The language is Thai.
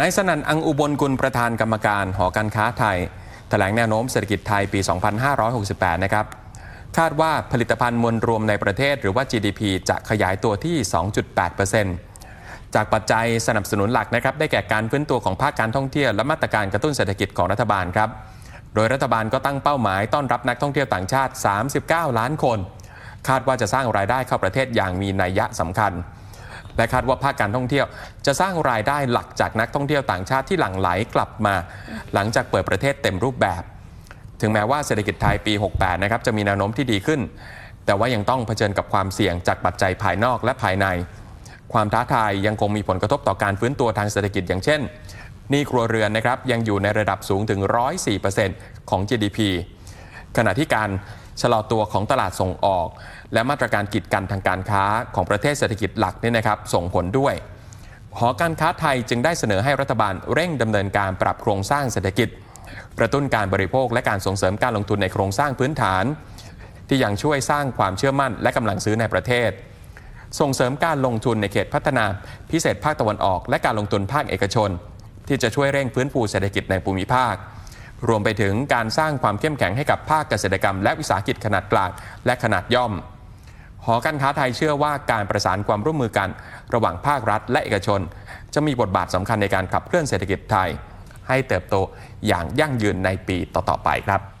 นายสนั่นอังอุบลกุลประธานกรรมการหอการค้าไทย แถลงแนวโน้มเศรษฐกิจไทยปี 2568 นะครับ คาดว่าผลิตภัณฑ์มวลรวมในประเทศหรือว่า GDP จะขยายตัวที่ 2.8%จากปัจจัยสนับสนุนหลักนะครับ ได้แก่การฟื้นตัวของภาคการท่องเที่ยวและมาตรการกระตุ้นเศรษฐกิจของรัฐบาลครับ โดยรัฐบาลก็ตั้งเป้าหมายต้อนรับนักท่องเที่ยวต่างชาติ 39 ล้านคน คาดว่าจะสร้างรายได้เข้าประเทศอย่างมีนัยยะสำคัญ และคาดว่าภาคการท่องเที่ยว จะสร้างรายได้หลักจากนักท่องเที่ยวต่างชาติที่หลั่งไหลกลับมา หลังจากเปิดประเทศเต็มรูปแบบ ถึงแม้ว่าเศรษฐกิจไทยปี 68 นะครับจะมีแนวโน้มที่ดีขึ้น แต่ว่ายังต้องเผชิญกับความเสี่ยงจากปัจจัยภายนอกและภายใน ความท้าทายยังคงมีผลกระทบต่อการฟื้นตัวทางเศรษฐกิจอย่างเช่นหนี้ครัวเรือนนะครับยังอยู่ในระดับสูงถึง 104%ของ GDP ขณะที่การ ชะลอตัวของตลาดส่งออก และมาตรการกีดกันทางการค้าของประเทศเศรษฐกิจหลักเนี่ยนะครับ ส่งผลด้วยหอการค้าไทยจึงได้เสนอให้รัฐบาลเร่งดำเนินการปรับโครงสร้างเศรษฐกิจ กระตุ้นการบริโภคและการส่งเสริมการลงทุนในโครงสร้างพื้นฐาน ที่ยังช่วยสร้างความเชื่อมั่นและกำลังซื้อในประเทศ ส่งเสริมการลงทุนในเขตพัฒนาพิเศษภาคตะวันออก และการลงทุนภาคเอกชน ที่จะช่วยเร่งฟื้นฟูเศรษฐกิจในภูมิภาค รวมไปถึงการสร้างความเข้มแข็งให้กับภาคเกษตรกรรม และวิสาหกิจขนาดกลางและขนาดย่อม หอการค้าไทยเชื่อว่าการประสานความร่วมมือกันระหว่างภาครัฐ และเอกชน จะมีบทบาทสำคัญในการขับเคลื่อนเศรษฐกิจไทย ให้เติบโตอย่างยั่งยืนในปีต่อๆไปครับ